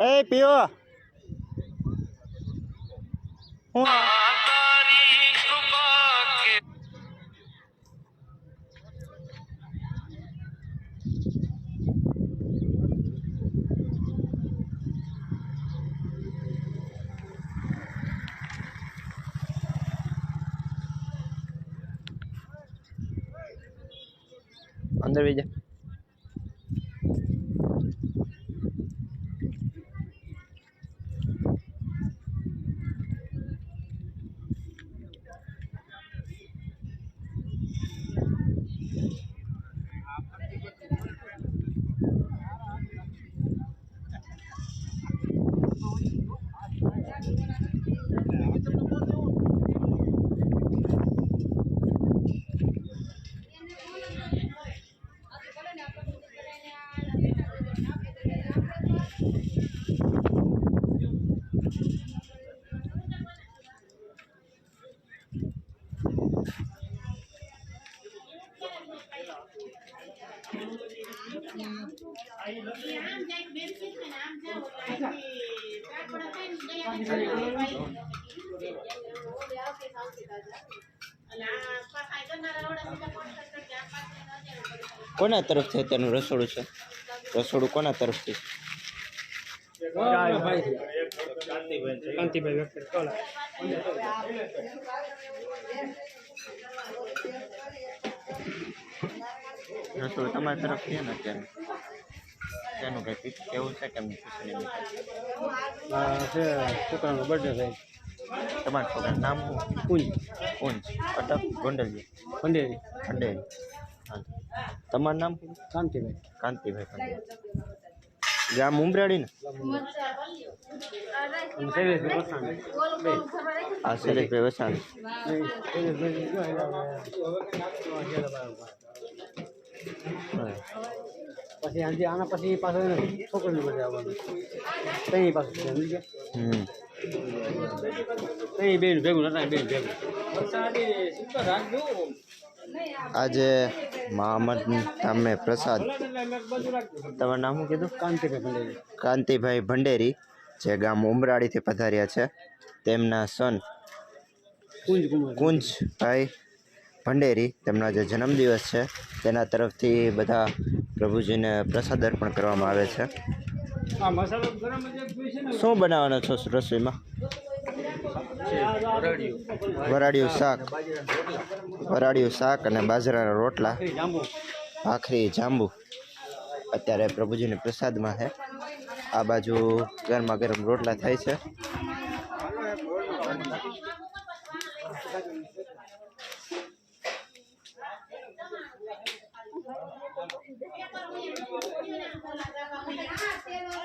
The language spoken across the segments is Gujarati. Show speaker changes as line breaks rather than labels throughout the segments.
એ પીઓ. હું અંદર વહી કોના તરફથી અત્યારનું રસોડું છે? રસોડું કોના તરફથી? રસોડું તમારી તરફથી છે ને અત્યારે? તેનું કંઈક કેવું છે કેમ
છે છોકરાનો બર્થડે થાય
તમારા છોકરાનું નામ શું?
કુંજ.
ઊંચ અટક ગોંડલજી ખંડેરી ખંડેરી. તમારું નામ? શું?
કાંતિભાઈ
કાંતિભાઈ. ખંડેરી ગામ ઉમરાડી ને
અને શૈલેષભાઈ વસાણી. બે
આ શૈલેષભાઈ વસાણી.
શૈલેષભાઈ જો એટલે
હા.
પછી આજે આના પછી પાછો એને છોકરીની બધે આવવાનું. ત્યાં પાછું છે, સમજી ગયા.
હમ.
ત્યાં બેન ભેગું નતા બેન ભેગું.
આજે મહામદ ધામે પ્રસાદ. તમારું નામ શું કીધું?
કાંતિભાઈ પંડેરી
કાંતિભાઈ ભંડેરી જે ગામ ઉમરાળીથી પધાર્યા છે. તેમના સન કુંજભાઈ ભંડેરી. તેમનો જે જન્મદિવસ છે. તેના તરફથી બધા પ્રભુજીને પ્રસાદ અર્પણ કરવામાં આવે છે. શું બનાવવાનો છો રસોઈમાં? વરાળિયું શાક. વરાળિયું શાક અને બાજરાના રોટલા.
ભાખરી, જાંબુ.
અત્યારે પ્રભુજીની પ્રસાદમાં છે. આ બાજુ ગરમા ગરમ રોટલા થાય છે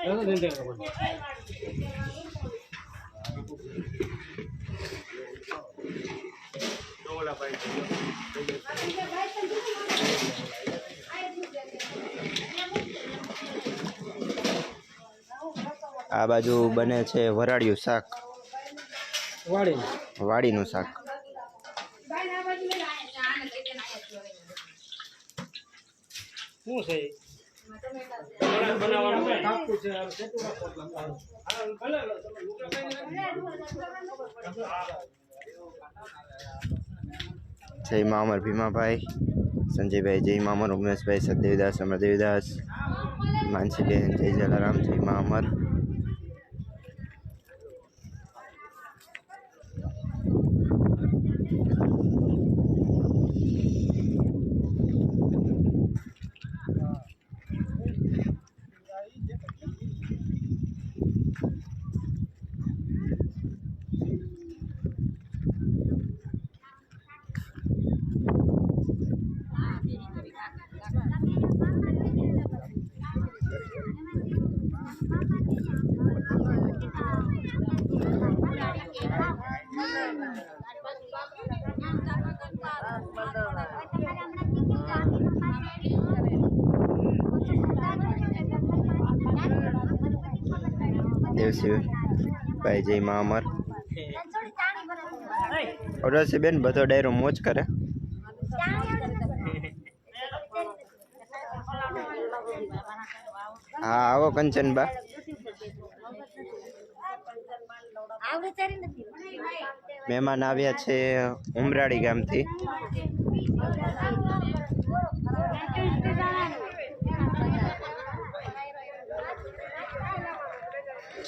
એવું જ રીતે કરવાનું.
આ બાજુ બને છે વરાળિયું શાક. વાડીનું શાક.
શું છે બનાવવાનું છે, કાપવું છે, આ સેટું રાખો એટલે આમ. હા, ભલે, તમે લુગડા પહેરીને
જય મા અમર ભીમાભાઈ સંજયભાઈ જય મા અમર ઉમેશભાઈ સદેવદાસ અમરદેવદાસ માનસીબેન જય જલારામ જય મા છે ભાઈ જય મા અમર. ઓર્ડર બેન બધો ડાયરો મોજ કરે. હા, આવો કંચનબા
મહેમાન આવ્યા છે ઉમરાળી ગામથી.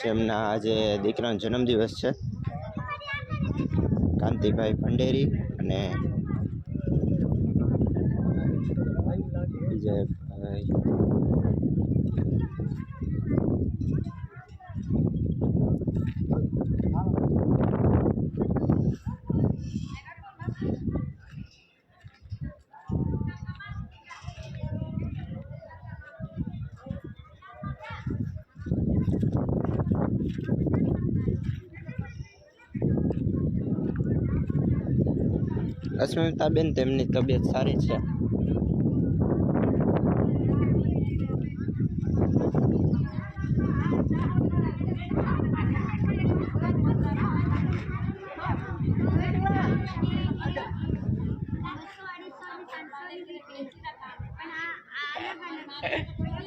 જેમના આજે દીકરાનો જન્મદિવસ છે. કાંતિભાઈ ભંડેરી અને બીજા અસ્મિતાબેન તેમની તબિયત સારી છે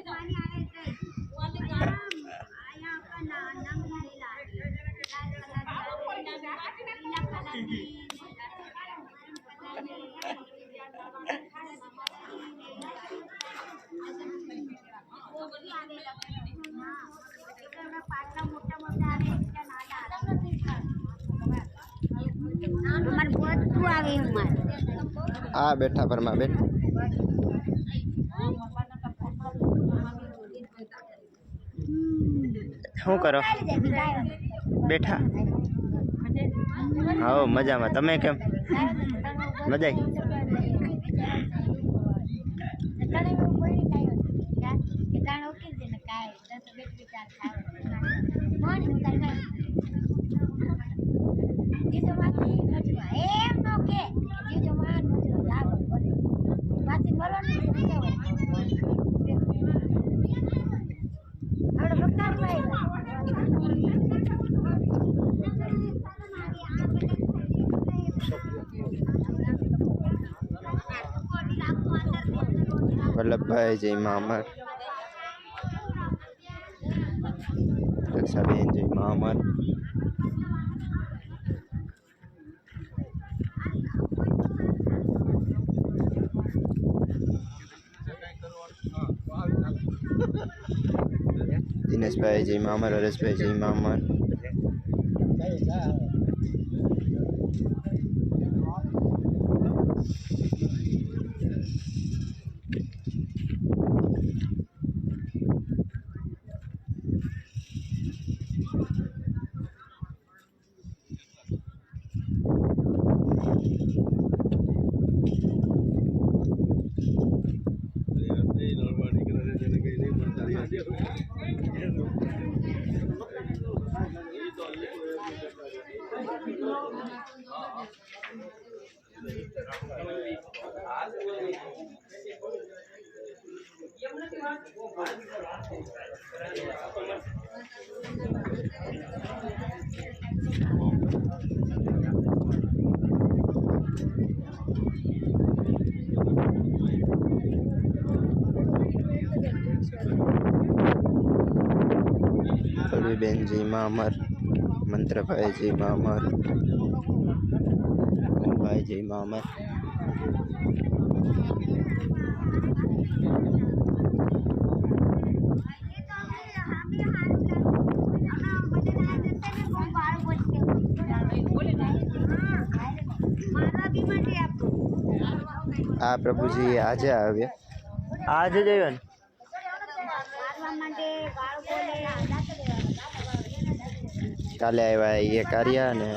અમારે બધું આવે એવું મારે
આ બેઠા પરમા બેન શું કરો? બેઠા. હા મજામાં. તમે કેમ? મજા આવી? વલ્લભભાઈ જય મા અમર રક્ષાબેન જય મા અમર દિનેશભાઈ જય મા અમર. હરેશભાઈ જય મા અમર. પલ્વીબેન જય મામર હરેશભાઈ જય જય મા અમર ભાઈ જય મા અમર આ પ્રભુજી આજે આવ્યા આજે જ આવ્યા ને કાલે આવ્યા એ કાર્ય અને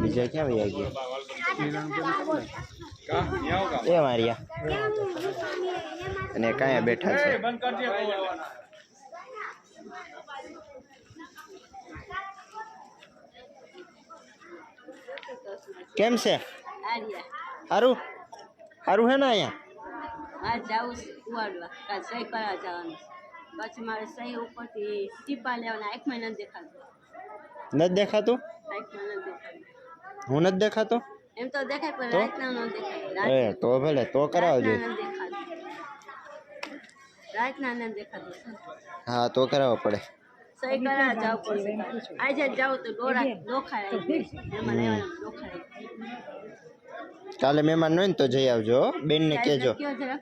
બીજા ક્યાં વયા ગયા? એ માર્યા. અને કાંઈ બેઠા છે? કેમ છે? સારું સારું હે ને અહીંયા?
આ જાવું છે ઉવાડવા સહી કરવા જવાનું પછી મારે સહી ઉપરથી ટીપા લેવાના એક મહિના દેખાતું
નથી દેખાતું
આંખમાં નથી દેખાતું
હું નથી દેખાતો
એમ તો દેખાય પણ
તો?
રાતના ન દેખાય
એ તો ભલે તો કરાવજો
રાતના નથી દેખાતું રાતના નથી દેખાતું
હા તો કરાવવો પડે
સહી કરાવવા જવું પડશે આજે જાવ તો ડોરા ડોખાય એમાં લેવાના ડોખાય
કાલે મહેમાન હોય ને તો જઈ આવજો હો. બેનને કહેજો
કયો જરા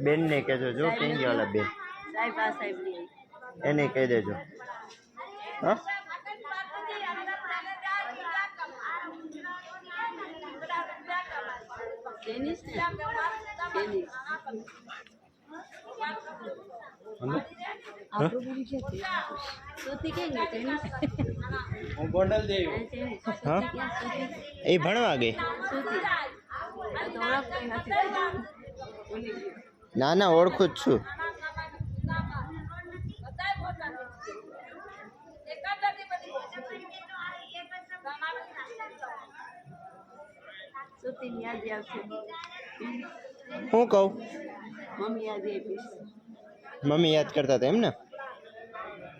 બેનને કહેજો જો ક્યાં ગયા ઓલા બેન
સાહેબ આ સાહેબ લઈ આવી.
એને કહી દેજો હા
ડેનિસ ને ડેનિસ શ્રુતિ કેમ ગઈ ડેનિસ
હું ગોંડલ દેવ
ડેનિસ
હા
ક્યાં શ્રુતિ
એ ભણવા ગઈ
શ્રુતિ આ તો ઓળખતી નથી ભૂલી ગઈ
ના ના ઓળખું જ છું
શ્રુતિની યાદ આવશે
હું કહું?
મમ્મી યાદ આવી
મમ્મી યાદ કરતા હતા એમ ને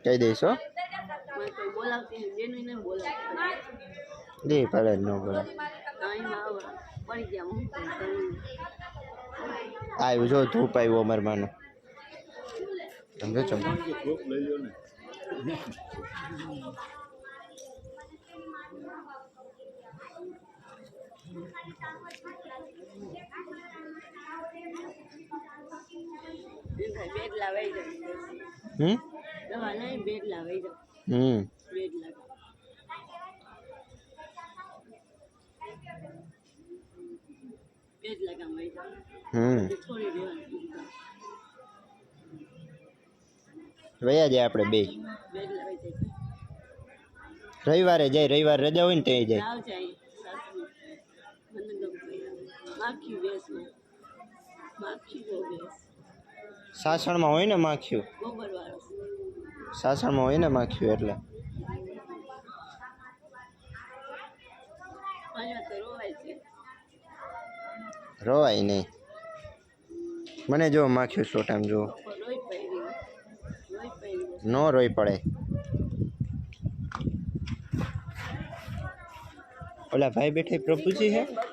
કહી દઈશ હો. લે ભલે ન આવ્યું જો ધૂપ આવ્યું અમરમાનું સમજો ચમ હમ? વયા જાય આપણે બે. રવિવારે જાય રવિવાર રજા હોય ને ત્યાં જાય
જાવ જાય સાસુ મને ગમતું માખી બેસમાં માખી બહુ બેસ
સાસણમાં હોય ને માખ્યું સાસણમાં હોય ને માખ્યું એટલે?
રોવાય છે.
રોવાય નહીં. મને જો માખ્યું જો
પણ રોઈ પડી
નો રોઈ પડે. ઓલા ભાઈ બેઠે પ્રભુજી હે?
છે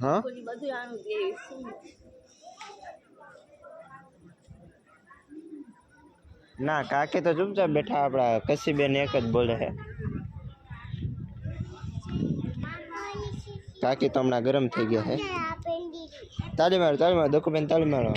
હા
કોઈ બધું આણું દે શું
ના કાકે તો ચૂપચાપ બેઠા આપણા કસીબેન એક જ બોલે છે. કાકી તો હમણાં ગરમ થઈ ગયા છે. તાળી મારો તાળી મારો દકુબેન તાળી મારો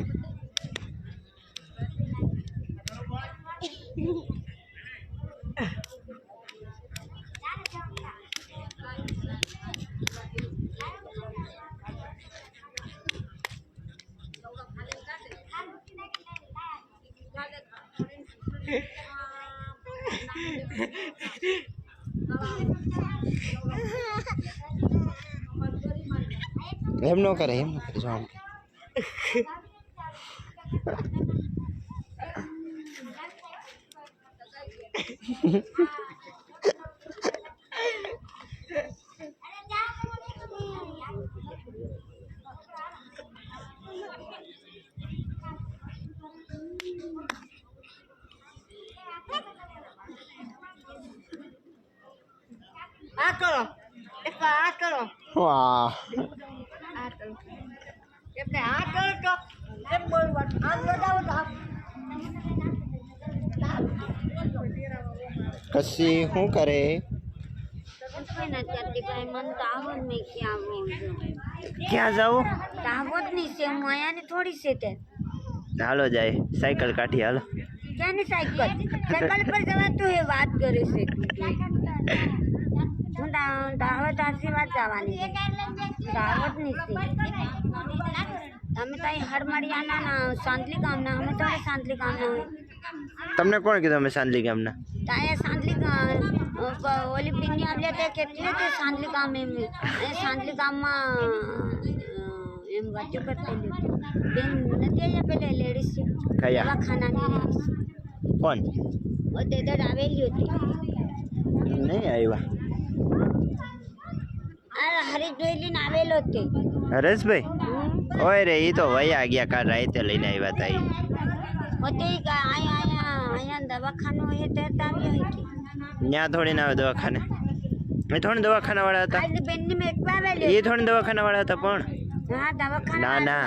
એમ ન કરે એમ ન કરે જો આમ
આ કરો એક આ
વાહ
આ
કસી શું કરે?
ક્યાં
ક્યાં જાવું
આવડ નહીં છે હું અહીંયાની થોડી છે તે.
હાલો જાય સાયકલ કાઢી હાલો.
ક્યાંની સાયકલ? સાયકલ પર જવાતું એ વાત કરે છે. હું દા- આશીર્વાદ જવાની છે. દાહોદની છે તમે તો હરમડિયાના ના સાંતલી ગામના અમે તો સાંતલી ગામના
તમને કોણ કીધું અમે સાંતલી ગામના?
તાએ સાંતલી ઓલી પિંડી આપલે તે કેટલી હતી સાંતલી ગામ એમ? એ સાંતલી ગામમાં એમ વાતો કરતી બેન નથી અહીંયા પેલા લેડીઝ છે?
કયા?
ખાનાની લેડીઝ
કોણ?
ઓ તે દર આવેલી હતી.
નહીં આવ્યા.
હરિદ્વેલીને આવેલો તે
હરેશભાઈ. ઓય રે એ તો વયા ગયા કાલ રાતે લઈને આવ્યા હતા એ
હોતે કા- અહીંયા અહીંયા અહીંયા દવાખાનું હોય તે તો આવી હોય કે
ન્યા થોડી ના આવે દવાખાને. એ થોડી દવાખાના વાળા હતા એ થોડી દવાખાના વાળા હતા. પણ? ના, ના.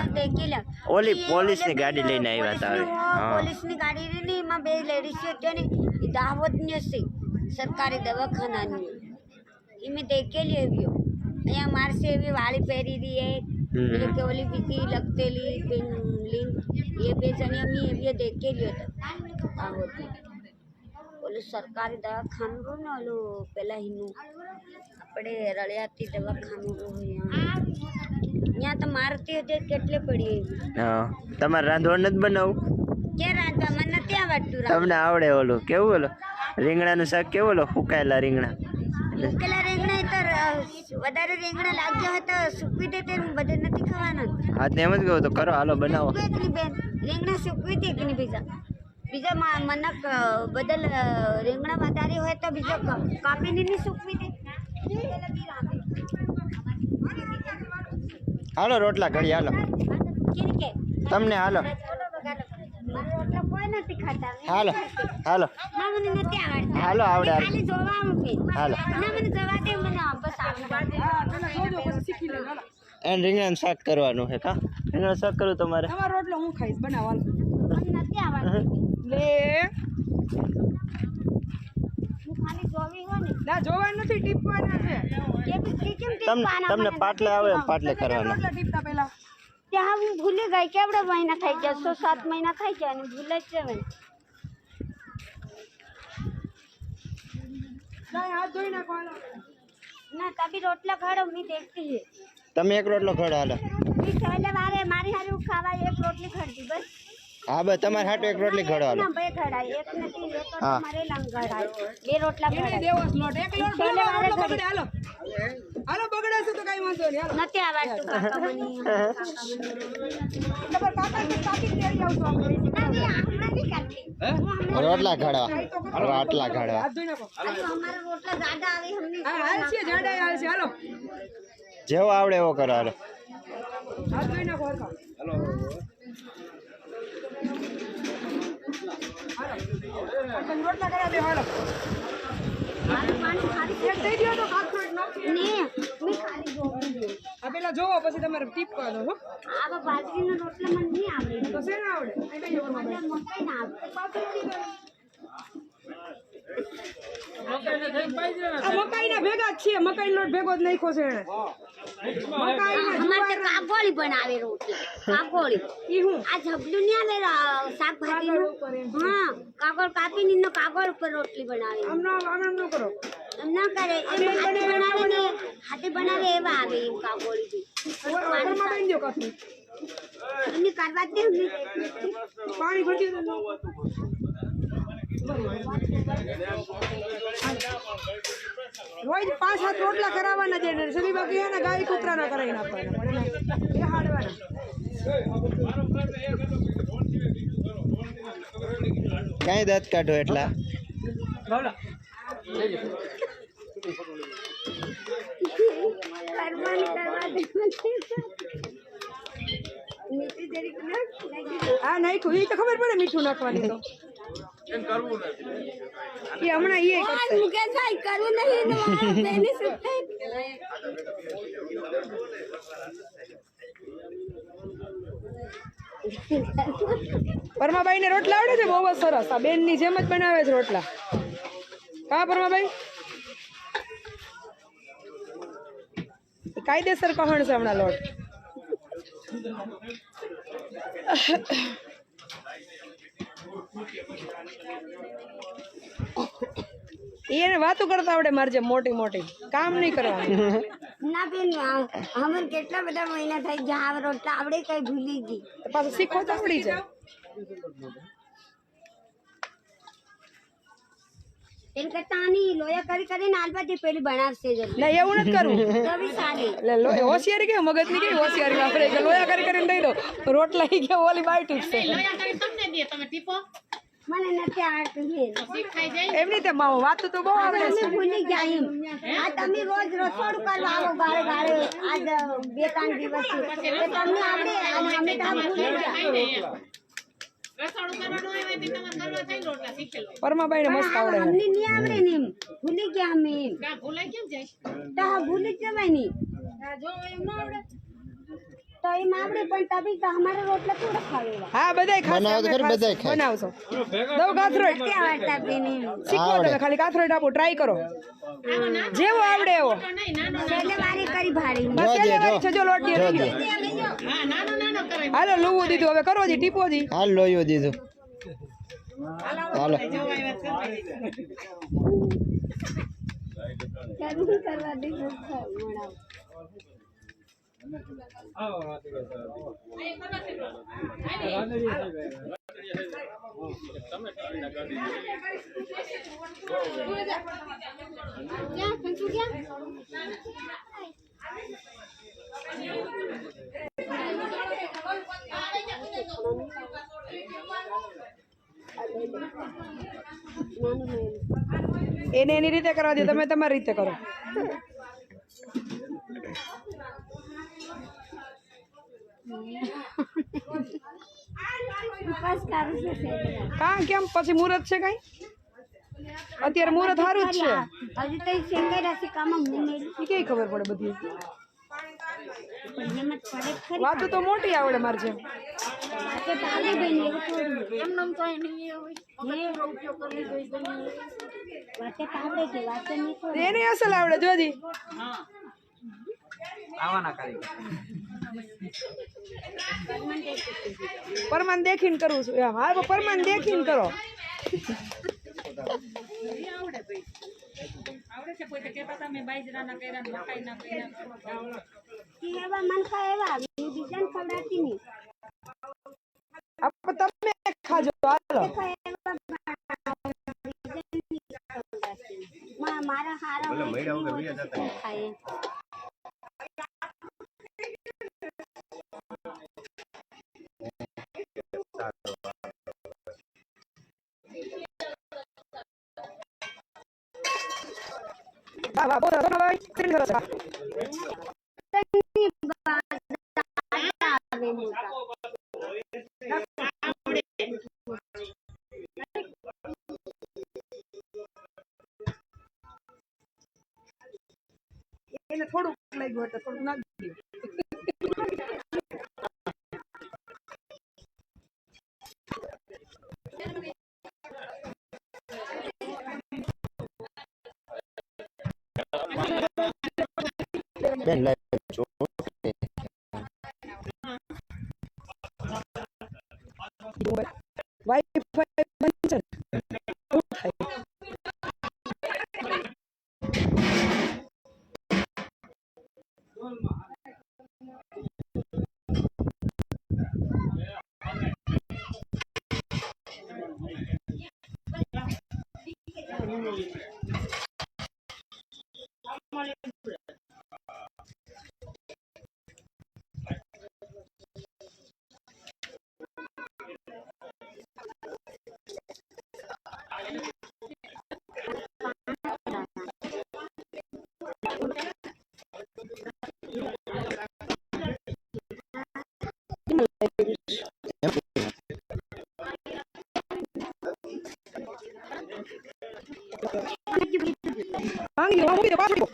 ઓલી
એ
પોલીસની ગાડી લઈને આવ્યા હતા પોલીસ.
પોલીસની ગાડી એમાં બે લેડીઝ હતી ને એ દાહોદની હશે સરકારી દવાખાનાની. એ મેં દેખેલી એવી અહીંયા મારશે એવી વાળી પહેરી રહી હે
હમ.
એટલે કે ઓલી બીજી લગતેલી પેન એ બે જણી અમે એવી દેખેલી હતા. દાહોદની ઓલું સરકારી દવાખાનું ને ઓલું પેલા હિનું આપણે રળિયાતી દવાખાનું રહ્યું અહીંયા. તો મારતી હતી કેટલે પડી એવી.
તમારે રાંધવાનું નથી બનાવવું
કે રાંધવા? મને નથી આવડતું.
તમને આવડે ઓલું. કેવું ઓલું? રીંગણાનું શાક કેવું ઓલું? ફૂકાયેલા રીંગણા.
ઉકેલા રીંગણા તો વધારે રીંગણા લાગ્યા હતો સુકવી દે તે બધે નથી ખાવાના.
હા તેમ જ કહું તો કરો હાલો બનાવો.
બેન રીંગણા સૂકવી દે કે બીજા. બીજા મનક બદલ રીંગણા વધારે હોય તો બીજા કાપીને નહીં સૂકવી દે. પેલા.
હાલો રોટલા ઘડી હાલો.
કે
તમને હાલો.
નથી ખાતા.
હાલો હાલો.
ના મને નથી આવડતા.
હાલો આવડે હાલો.
જોવા જોવાનું કે.
હાલો.
ના મને જવા દે મને બસ આવડી.
એને રીંગણાનું શાક કરવાનું છે કા? રીંગણ શાક કરું તમારે?
તમારો રોટલો હું ખાઈશ બનાવવાનો
મને નથી આવડતું.
લે.
હું ખાલી જોવી હોય ને.
ના જોવાનું નથી ટીપવાના છે.
કે બી કેમ કે
તમને પાટલે આવે પાટલે કરવાના.
ત્યાં હું ભૂલી ગઈ કેવડા મહિના થઈ ગયા સો સાત મહિના થઈ ગયા અને ભૂલે જ જવાય
ના હાથ ધોઈ નાખવાનો
ના કભી રોટલા ખાડો મેં દેખતી હે
તમે એક રોટલો ખડો હાલો.
મેં પહેલે વારે મારી હારું ખાવા એક રોટલી ખરતી બસ
હા બસ તમારે હાટો એક રોટલી ખડો હાલો.
ના બે ખડાય એક નથી એક તો
હા.
મારે લંગ ખડાય બે રોટલા
એને
ખડાય
દેવો જ લોટ એક લોટ
છેલ્લે
ભૂલો,
વારે
રોટલો
ખરી.
બગડે હાલો હાલો બગડે છે તો કઈ વાંધો નહીં.
નથી આવડતું કાકા મને
તમાર કાકા તો કાકી કે આવતો આપણે
આપણે કરતી.
રોટલા ઘડવા રોટલા
ઘડવા
જેવો આવડે એવો કરો હાલો.
રોટલા કરા હાલો. પેલા જોવો પછી તમારે ટીપ કરો હો.
આ બાજરીનો રોટલો મને નહીં આવડે
તો શેને આવડે? આ કઈ જોવાનું આપણે.
મકાઈ ના
આવડે મકાઈ ના ભેગા જ છીએ. મકાઈ લોટ ભેગો જ નાખ્યો છે એને
અમારે બનાવે
રોટલી કાગોળી
આ જબલું નહીં આવે શાકભાજી નું કાગળ કાપીને કાગળ ઉપર રોટલી બનાવે. બનાવે બનાવે એવા આવે એમ
કાગોળી
એમની કરવા દે
પાણી ભરી રોજ પાંચ સાત રોટલા કરાવવાના છે ને સબી બાકી હે ને ગાય કૂતરાના કરાવી નાખવાના પણ એને બેહાડવાના
ક્યાંય દાંત કાઢો એટલા
કરવાની કરવા દે મીઠી જરીક નાખ, નાખી દે.
હા નાખ્યું. એ તો ખબર પડે મીઠું નાખવાની તો. એ હમણાં એ
આજ મુકે જાય કરવું નહીં બેની સુટ્ટે.
પરમાબાઈ ને રોટલા આવડે છે? બહુ જ સરસ. આ બેનની જેમ જ બનાવે છે રોટલા. હા પરમાબાઈ કાયદેસર કહણ છે હમણાં લોટ. ઈ એને વાતો કરતા આવડે મારે જે મોટી મોટી. કામ નહીં કરવાનું.
ના બેન આ- અમે કેટલા બધા મહિના થઈ ગયા આ રોટલા આવડે કઈ ભૂલી ગઈ.
પાછું શીખો તો આવડી જાય.
એમ કરતા આની લોયા કરી કરીને આલબાજી પેલી બનાવશે
ના એવું નથી કરવું.
તો બી સારી.
એટલે હોશિયારી કે મગજની કેવી હોશિયારી વાપરે? કે લોયા કરી કરીને દઈ દો. રોટલા કે ઓલી બાઈ
મને નથી આવડતું એમ
એમની તે માવો વાતો તો બહુ આવડે છે.
ભૂલી ગયા એમ. આ તમે રોજ રસોડું કરવા આવો બારે બારે આજ બે ત્રણ દિવસ. તો તમને આવડે અને અમે તો ભૂલી ગયા.
પરમાબાઈ ને મસ્ત આવડે
અમને નહીં આવડે ને એમ. ભૂલી ગયા અમે એમ. તો હા ભૂલી જ જવાય નહીં તો એ મામડી
હા બધાય ખાસ
બનાવો ખરી બધાય ખાય.
કે ખાલી કાથરોટ આપો ટ્રાય કરો. જેવો આવડે એવો. છે જો લોટી
રહી
હાલો લોવો દીધું. હવે કરો જી ટીપો જી.
હાલ લોયો દીધું. હાલો.
કરવા દે ક્યાં
એને એની રીતે કરવા દે તમે તમારી રીતે કરો. કા કેમ? પછી મુહૂર્ત છે કઈ? અત્યારે મુહૂર્ત સારું જ છે.
હજુ તો શેંગાઈ હશે કામ
એ ખબર પડે બધી?
પણ હિંમત પડે જ ખરી
વાતો તો મોટી આવડે મારે છે
તો એને તો આવડે જોજી. આવવાના નહીં થોડું
એને અસલ આવડે જોજી પરમાન દેખીને કરું છું એમ હા પરમાન દેખીને કરો
કે એવા મનકા એવા હું બીજાને ખવડાવતી નહીં
આપણે તમે ખાજો હાલો
મા- મારા હારા હોય તો હું ખાય
એને થોડુંક લાગ્યું હતું થોડુંક નાખી
બેન લાઈવ જો
વાઈફાઈ માંગી લો મૂકી દો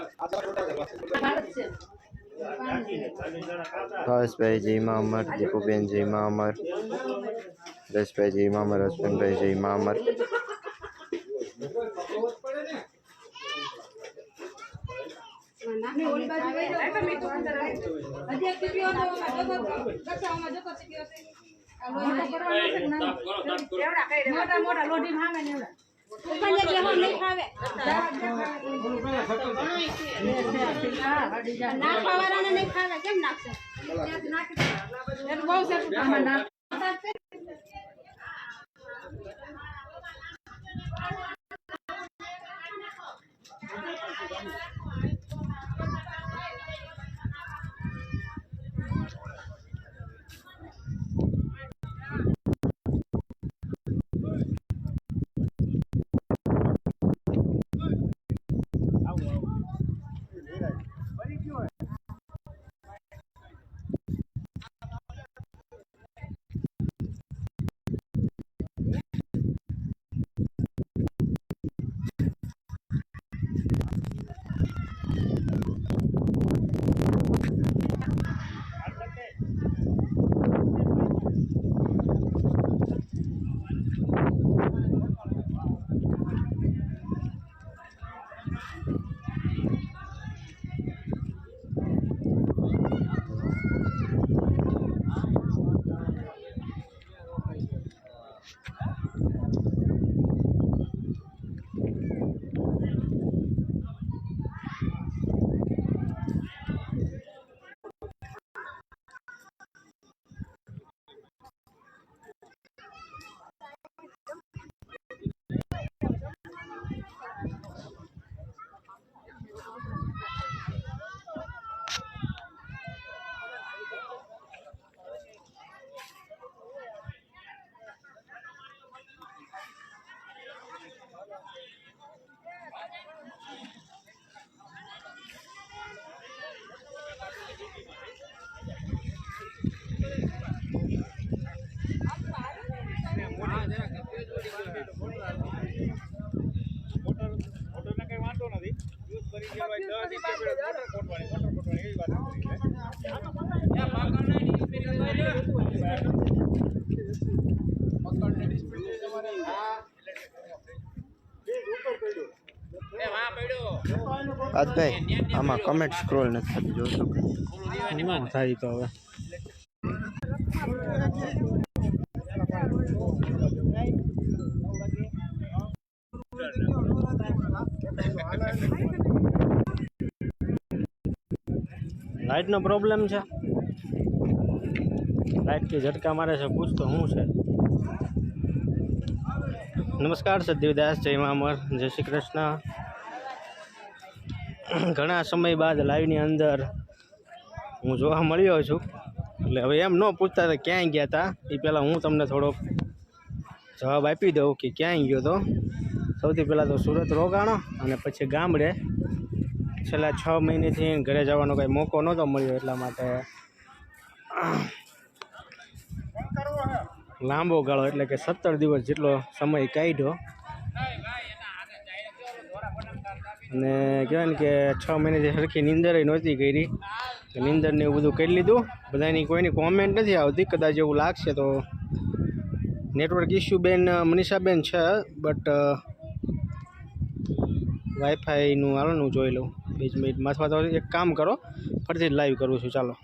પાછળ
હર્ષભાઈ જયમાં અમર દીપુબેન જયમાં અમર રસભાઈ જયમાં અમર હસબન્ડભાઈ જયમાં અમર
મોટા મોટા લોઢી માં આવે ને એવડા
ઉપરને
જે હોય નહીં
ખાવે
ના
ખાવાના નહીં ખાવે કેમ નાખશે નાખી
બહુ સરસ
આજભાઈ આમાં કમેન્ટ સ્ક્રોલ નથી
ન થાય તો હવે? લાઇટનો પ્રોબ્લેમ છે? લાઇટ કે ઝટકા મારે છે, પૂછ તો શું છે? નમસ્કાર સદદેવદાસ જય મામર જય શ્રી કૃષ્ણ. ઘણા સમય બાદ લાઈવની અંદર હું જોવા મળ્યો છું. એટલે હવે એમ ન પૂછતા હતા ક્યાંય ગયા હતા એ પહેલાં હું તમને થોડોક જવાબ આપી દઉં કે ક્યાંય ગયો તો. સૌથી પહેલાં તો સુરત રોકાણો અને પછી ગામડે. છેલ્લા છ મહિનેથી ઘરે જવાનો કંઈ મોકો નહોતો મળ્યો એટલા માટે લાંબો ગાળો એટલે કે સત્તર દિવસ જેટલો સમય કાઢ્યો. અને કહેવાય ને કે છ મહિનાથી સરખી નીંદર નહોતી કરી. તો ને એવું બધું કરી લીધું. બધાની કોઈની કોમેન્ટ નથી આવતી, કદાચ એવું લાગશે તો. નેટવર્ક ઇસ્યુ બેન મનીષાબેન છે બટ વાઈફાઈનું હાલનું જોઈ લઉં. બીજ મિનિટ અથવા તો એક કામ કરો. ફરીથી લાઈવ કરું છું. ચાલો.